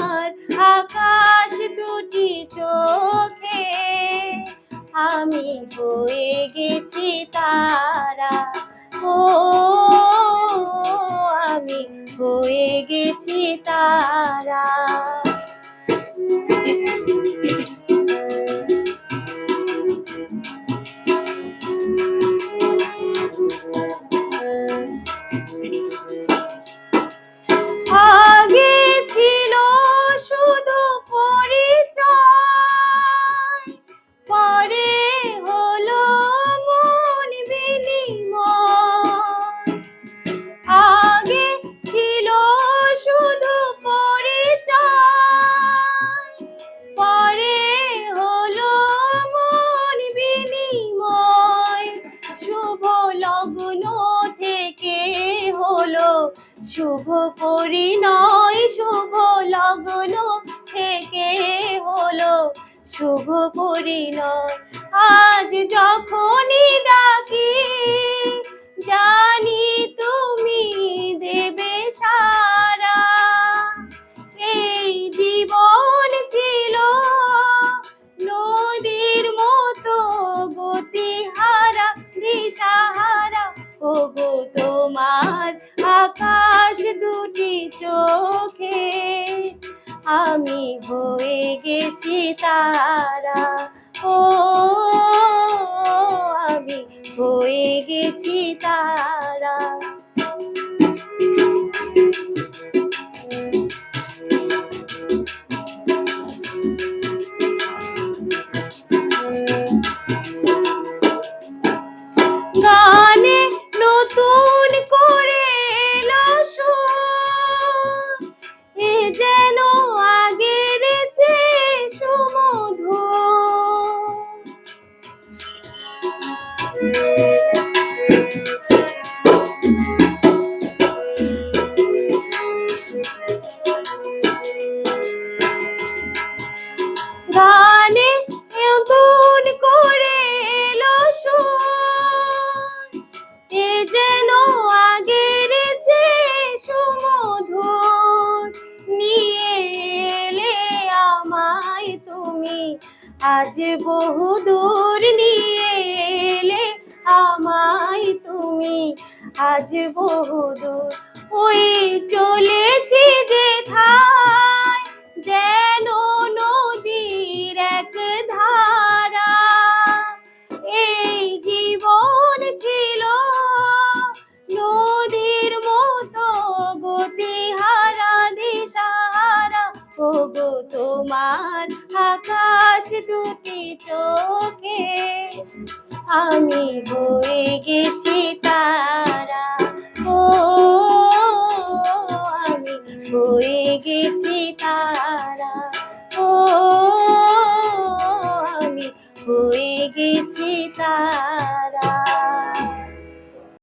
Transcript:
তোমার আকাশ দুটি চোখে আমি হয়ে গেছি তারা শুভ পরিণয় শুভ লগ্ন থেকে হলো। শুভ পরিণয় আজ যখনই ডাকি জানি চোখে আমি হয়ে গেছি তারা। ও আমি হয়ে গেছি তারা। গানে নতুন করে এলো এ যেন আগের যে সুমধুর। নিয়ে এলে আমায় তুমি আজ বহু দূর নিয়ে এলে আমায় তুমি। আজ বহু দূর ওই চলেছি যে থায় ওগো তোমার আকাশ দুটি চোখে। আমি হয়ে গেছি